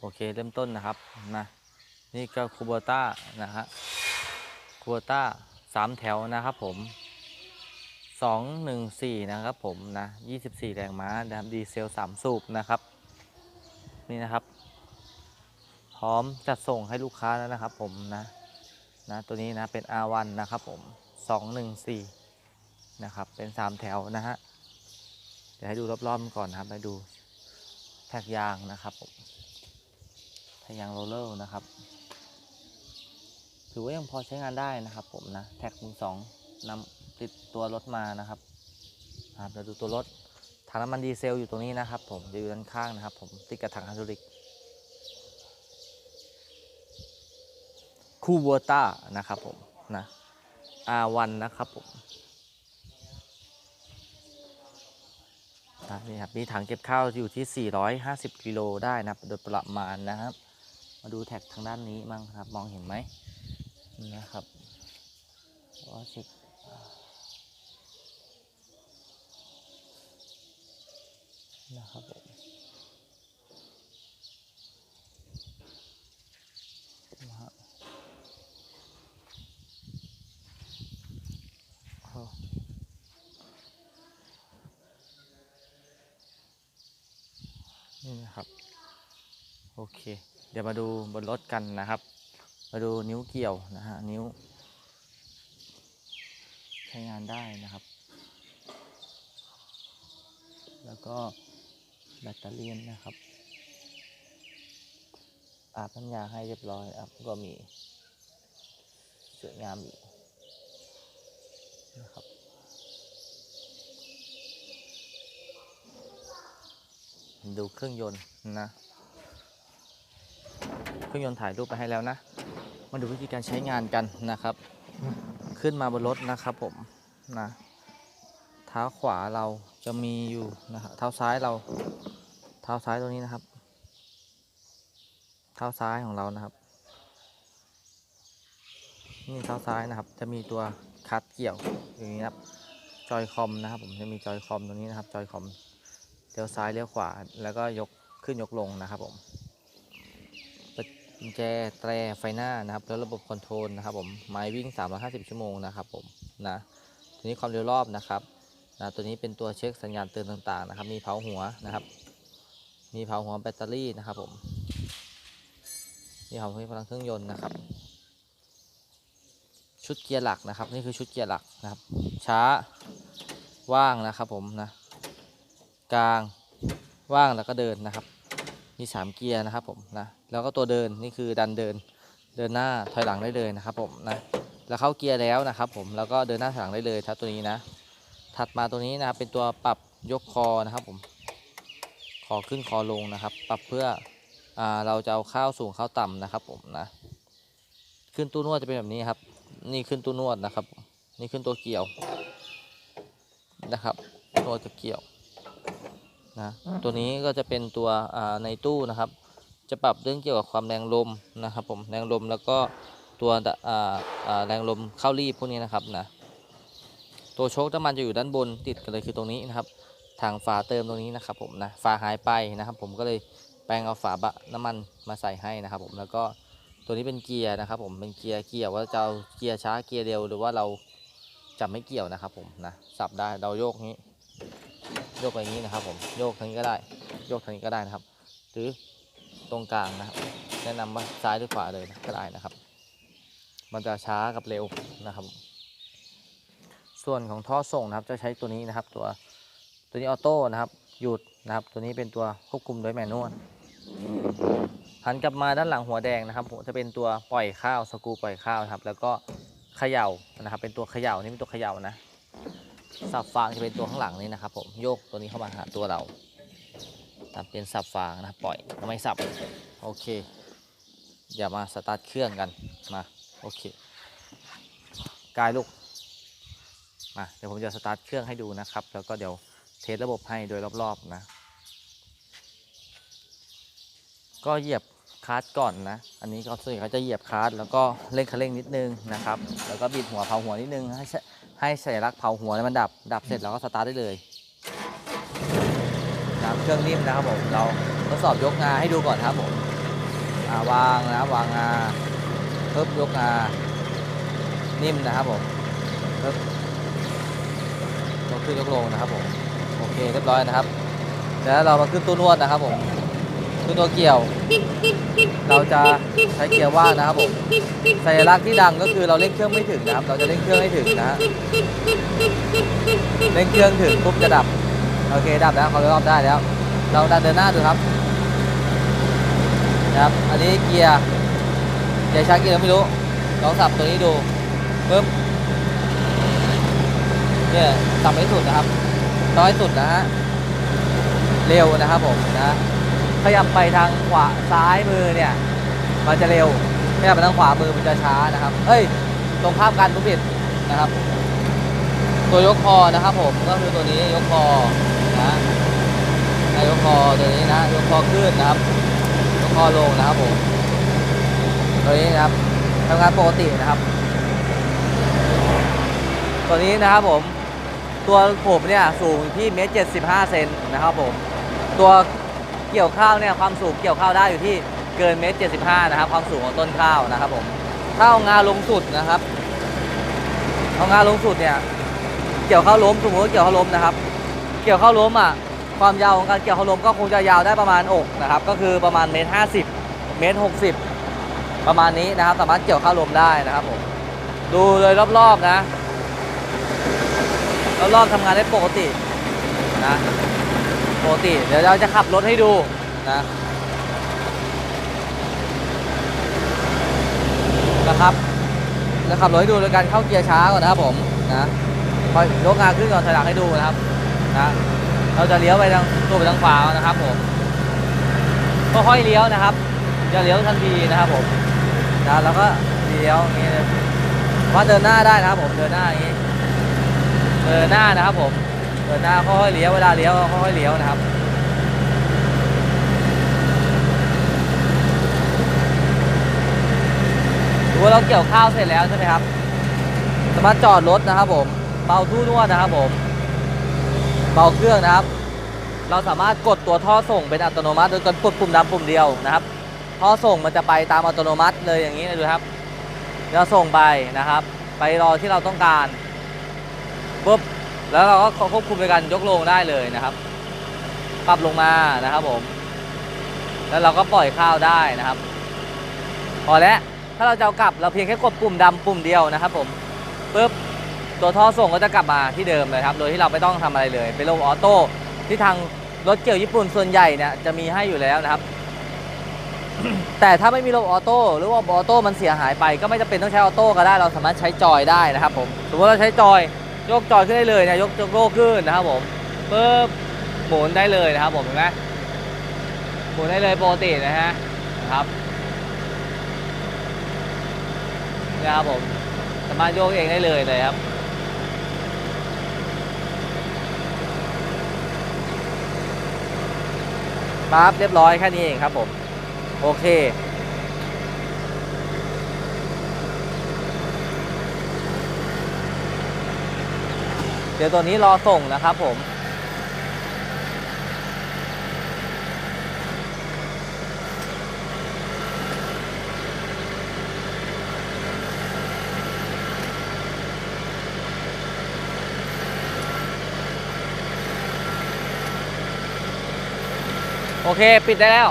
โอเคเริ่มต้นนะครับนะนี่ก็คูโบต้านะฮะคูโบต้าสามแถวนะครับผมสองหนึ่งสี่นะครับผมนะยี่สิบสี่แรงม้านะครับดีเซลสามสูบนะครับนี่นะครับ พร้อมจัดส่งให้ลูกค้าแล้วนะครับผมนะนะตัวนี้นะเป็น R1 นะครับผม214นะครับเป็น3แถวนะฮะเดี๋ยวให้ดูรอบๆก่อนนะครับไปดูแท็กยางนะครับผม ทยางโรลเลอร์นะครับ ถือว่ายังพอใช้งานได้นะครับ ผมนะ แท็กมือสองนำติดตัวรถมานะครับครับเราดูตัวรถถังน้ำมันดีเซลอยู่ตรงนี้นะครับ ผมจะอยู่ด้านข้างนะครับ ผมติดกับถังไฮดรอลิกคูโบต้านะครับผมนะ R1 นะครับผมนะนี่ครับ มีถังเก็บข้าวอยู่ที่ 450 กิโลได้นะครับ โดยประมาณนะครับ มาดูแท็กทางด้านนี้มั่งครับ มองเห็นไหมนะครับว่าเช็คนะครับผมนะฮะนี่นะครับ โอเค เดี๋ยวมาดูบนรถกันนะครับ มาดูนิ้วเกี่ยวนะฮะนิ้ว ใช้งานได้นะครับ แล้วก็แบตเตอรี่ยนนะครับ อาบน้ำยาให้เรียบร้อยครับก็มีสวยงามอยู่นะครับดูเครื่องยนต์นะ เครื่องยนต์ถ่ายรูปไปให้แล้วนะ มาดูวิธีการใช้งานกันนะครับ ขึ้นมาบนรถนะครับผมนะเท้าขวาเราจะมีอยู่นะครับเท้าซ้ายเรา เท้าซ้ายตรงนี้นะครับ เท้าซ้ายของเรานะครับ นี่เท้าซ้ายนะครับ จะมีตัวคัดเกี่ยวอย่างนี้ครับจอยคอมนะครับผมจะมีจอยคอมตรงนี้นะครับจอยคอมเลี้ยวซ้ายเลี้ยวขวา แล้วก็ยกขึ้นยกลงนะครับผม กุญแจแตรไฟหน้านะครับ แล้วระบบคอนโทรลนะครับผมไม้วิ่ง 350 ชั่วโมงนะครับผมนะทีนี้ความเร็วรอบนะครับนะตัวนี้เป็นตัวเช็คสัญญาณเตือนต่างๆนะครับ มีเผาหัวนะครับ มีเผาหัวแบตเตอรี่นะครับผมมีเผาหัวพลังเครื่องยนต์นะครับ ชุดเกียร์หลักนะครับ นี่คือชุดเกียร์หลักนะครับ ช้าว่างนะครับผมนะกลางว่างแล้วก็เดินนะครับ มี 3 เกียร์นะครับผมนะแล้วก็ตัวเดินนี่คือดันเดินเดินหน้าถอยหลังได้เลยนะครับผมนะแล้วเข้าเกียร์แล้วนะครับผมแล้วก็เดินหน้าถอยหลังได้เลยถ้าตัวนี้นะ ถัดมาตัวนี้นะครับเป็นตัวปรับยกคอนะครับผมคอขึ้นคอลงนะครับ ปรับเพื่ออเราจะเอาข้าวสูงข้าวต่ำนะครับผมนะขึ้นตู้นวดจะเป็นแบบนี้ครับ นี่ขึ้นตู้นวดนะครับ นี่ขึ้นตัวเกี่ยวนะครับ ตัวจะเกี่ยว นะตัวนี้ก็จะเป็นตัวอ่าในตู้นะครับ จะปรับเรื่องเกี่ยวกับความแรงลมนะครับผมแรงลมแล้วก็ตัวดะอ่าอ่าแรงลมเข้ารีบพวกนี้นะครับนะตัวโชคน้ำมันจะอยู่ด้านบนติดกันเลยคือตรงนี้นะครับ ทางฝาเติมตรงนี้นะครับผมนะฝาหายไปนะครับ ผมก็เลยแปลงเอาฝาบะน้ำมันมาใส่ให้นะครับ ผมแล้วก็ตัวนี้เป็นเกียร์นะครับผมเป็นเกียร์เกี่ยวว่าจะเอาเกียร์ช้าเกียร์เร็วหรือว่าเราจะไม่เกี่ยวนะครับผมนะสับได้เราโยกนี้ โยกไปอย่างนี้นะครับ ผมโยกทางนี้ก็ได้ โยกทางนี้ก็ได้นะครับ หรือตรงกลางนะครับ แนะนำว่าซ้ายหรือขวาเลยก็ได้นะครับ มันจะช้ากับเร็วนะครับ ส่วนของท่อส่งนะครับ จะใช้ตัวนี้นะครับ ตัวตัวนี้ออโต้นะครับ หยุดนะครับ ตัวนี้เป็นตัวควบคุมโดยแมนนวลหันกลับมาด้านหลังหัวแดงนะครับจะเป็นตัวปล่อยข้าวสกูปล่อยข้าวนะครับ แล้วก็เขย่านะครับ เป็นตัวเขย่านี่เป็นตัวเขย่านะ สับฟางจะเป็นตัวข้างหลังนี่นะครับ ผมโยกตัวนี้เข้ามาหาตัวเราทำเป็นสับฟางนะปล่อยไม่สับโอเคอย่ามาสตาร์ทเครื่องกันมาโอเคกายลูกมาเดี๋ยวผมจะสตาร์ทเครื่องให้ดูนะครับ แล้วก็เดี๋ยวเทสระบบให้โดยรอบๆนะ ก็เหยียบ คลัสก่อนนะ อันนี้ก็ส่วนใหญ่เขาจะเหยียบคลัสแล้วก็เร่งคันเร่งนิดนึงนะครับ แล้วก็บิดหัวเผาหัวนิดนึง ให้ใช้ให้สัญลักษณ์เผาหัวมันดับ ดับเสร็จเราก็สตาร์ทได้เลยน้ำเครื่องนิ่มนะครับผมเราทดสอบยกงาให้ดูก่อนครับผมาวางนะวางงาปึ๊บยกงานิ่มนะครับผมปึ๊บยกขึ้นยกลงนะครับผมโอเคเรียบร้อยนะครับแล้วเรามาขึ้นตู้นวดนะครับผม ตู้นวเกี่ยว เราจะใช้เกียร์ว่างนะครับผมสัญลักษณ์ที่ดังก็คือเราเร่งเครื่องไม่ถึงนะครับ เราจะเร่งเครื่องให้ถึงนะฮะเร่งเครื่องถึงปุ๊บจะดับ โอเคดับแล้วเขาเริ่มได้แล้ว เราดันเดินหน้าดูครับนะครับ อันนี้เกียร์เกียร์ช้าเกียร์ไรไม่รู้ลองสับตัวนี้ดูปึ๊บเนี่ยสับให้สุดนะครับน้อยสุดนะฮะเร็วนะครับผมนะ ขยับไปทางขวาซ้ายมือเนี่ยมันจะเร็วขยับไปทางขวามือมันจะช้านะครับเอ้ยตรงข้ามกันทุกผิดนะครับ ตัวยกคอนะครับผมก็คือตัวนี้ยกคอนะนะยกคอตัวนี้นะยกคอขึ้นนะครับยกคอลงนะครับผมตัวนี้นะครับทำงานปกตินะครับ ตัวนี้นะครับผม ตัวผมเนี่ยสูงที่เมตรเจ็ดสิบห้าเซนนะครับผม ตัว เกี่ยวข้าวเนี่ยความสูงเกี่ยวข้าวได้อยู่ที่เกินเมตรเจ็ดสิบห้านะครับความสูงของต้นข้าวนะครับผมถ้าเอางาลงสุดนะครับเอางาลงสุดเนี่ยเกี่ยวข้าวล้มสมมติว่าเกี่ยวข้าวล้มนะครับ เกี่ยวข้าวล้มอะความยาวของการเกี่ยวข้าวล้มก็คงจะยาวได้ประมาณอกนะครับ ก็คือประมาณเมตรห้าสิบเมตรหกสิบประมาณนี้นะครับ สามารถเกี่ยวข้าวล้มได้นะครับผมดูเลยรอบๆนะรอบๆทำงานได้ปกตินะ ปกติเดี๋ยวเราจะขับรถให้ดูนะนะครับจะขับรถให้ดูโดยการเข้าเกียร์ช้าก่อนนะครับผมนะคอยยกงานขึ้นก่อนถอยหลังให้ดูนะครับนะเราจะเลี้ยวไปทางตัวไปทางขวานะครับผมก็ค่อยๆเลี้ยวนะครับอย่าเลี้ยวทันทีนะครับผมนะแล้วก็เลี้ยวอย่างนี้เลยว่าเดินหน้าได้นะครับผมเดินหน้าอย่างนี้เดินหน้านะครับผม เดินหน้าค่อยๆเลี้ยวเวลาเลี้ยวค่อยๆเลี้ยวนะครับถือว่าเราเกี่ยวข้าวเสร็จแล้วใช่ไหมครับสามารถจอดรถนะครับผมเบาตู้นวดนะครับผมเบาเครื่องนะครับ เราสามารถกดตัวท่อส่งเป็นอัตโนมัติโดยการกดปุ่มดำปุ่มเดียวนะครับท่อส่งมันจะไปตามอัตโนมัติเลยอย่างนี้เลยดูครับเราส่งไปนะครับ ไปรอที่เราต้องการปุ๊บ แล้วเราก็ควบคุมในการยกลงได้เลยนะครับ ปรับลงมานะครับผม แล้วเราก็ปล่อยข้าวได้นะครับ พอแล้วถ้าเราจะเอากลับเราเพียงแค่กดปุ่มดำปุ่มเดียวนะครับ ผมปุ๊บตัวท่อส่งก็จะกลับมาที่เดิมเลยครับ โดยที่เราไม่ต้องทำอะไรเลย เป็นระบบออโต้ที่ทางรถเกี่ยวญี่ปุ่นส่วนใหญ่เนี่ยจะมีให้อยู่แล้วนะครับ แต่ถ้าไม่มีระบบออโต้หรือว่าออโต้มันเสียหายไป ก็ไม่จำเป็นต้องใช้ออโต้ก็ได้เราสามารถใช้จอยได้นะครับ ผมสมมติเราใช้จอย ยกจอยขึ้นได้เลยนะยกยกโลขึ้นนะครับผมปึ๊บหมุนได้เลยนะครับผมเห็นไหมหมุนได้เลยปกตินะฮะนะครับนี่ยครับผมสามารถโยกเองได้เลยเลยครับปั๊บเรียบร้อยแค่นี้เองครับผม โอเค เดี๋ยวตัวนี้รอส่งนะครับผมโอเค ปิดได้แล้ว